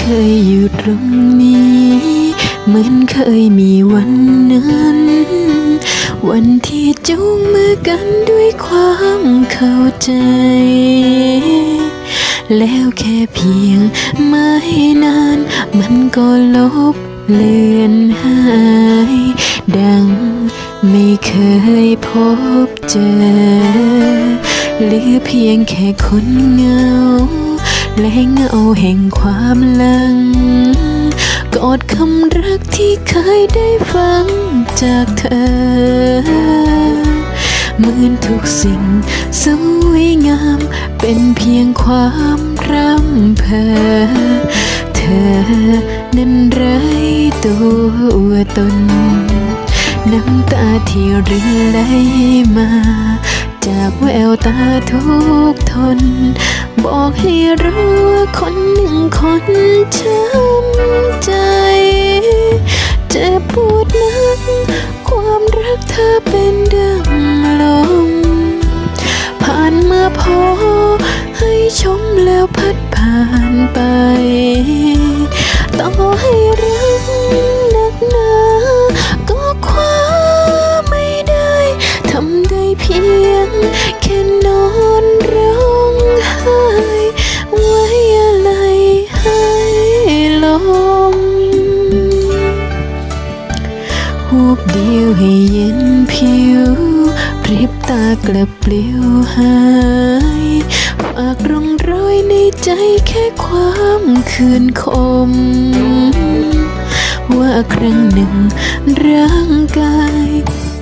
เคยอยู่ตรงนี้ เหมือนเคยมีวันนั้น วันที่จูงมือกันด้วยความเข้าใจ แล้วแค่เพียงไม่นาน มันก็ลบเลือนหาย ดังไม่เคยพบเจอหลือเพียงแค่คนเงา และเงาแห่งความลัง กอดคำรักที่เคยได้ฟังจากเธอเหมือนทุกสิ่งสวยงาม เป็นเพียงความรำเพอเธอนั้นไร้ตัวตน น้ำตาที่รินไหลมา จากแววตาทุกทน บอกให้รู้ว่าคนหนึ่งคนช้ำใจ เจ็บปวดนัก ความรักเธอเป็นดังลม ผ่านมาพอ ให้ชมแล้วพัดผ่านไป ต่อให้ ตากลับเปลี่ยวหายฝากร่องรอยในใจแค่ความคืนคม ว่าครั้งหนึ่งร่างกาย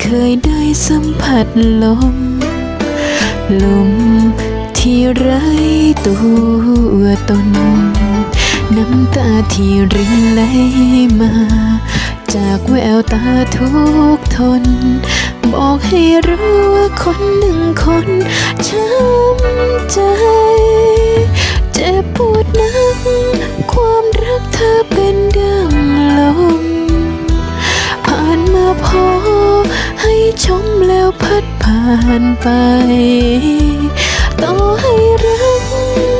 เคยได้สัมผัสลม ลมที่ไร้ตัวตน น้ำตาที่รินไหลมา ตาทุกทน บอกให้รู้ว่าคนหนึ่งคนช้ำใจ เจ็บปวดนัก ความรักเธอเป็นดังลม ผ่านมาพอ ให้ชมแล้วพัดผ่านไป ต่อให้รักนัก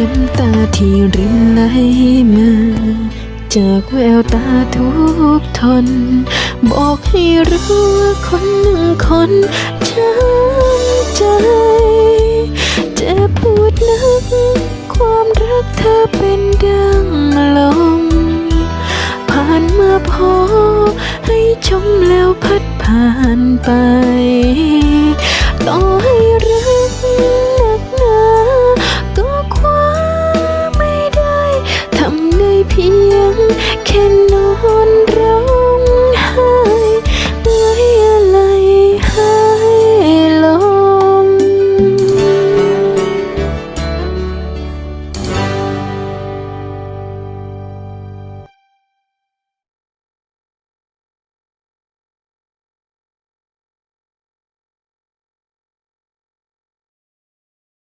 น้ำตาที่รินไหลมาจากแววตาทุกทน บอกให้รู้ว่าคนหนึ่งคนช้ำใจ เจ็บปวดนัก ความรักเธอเป็นดังลม ผ่านมาพอให้ชมแล้วพัดผ่านไป แค่นอน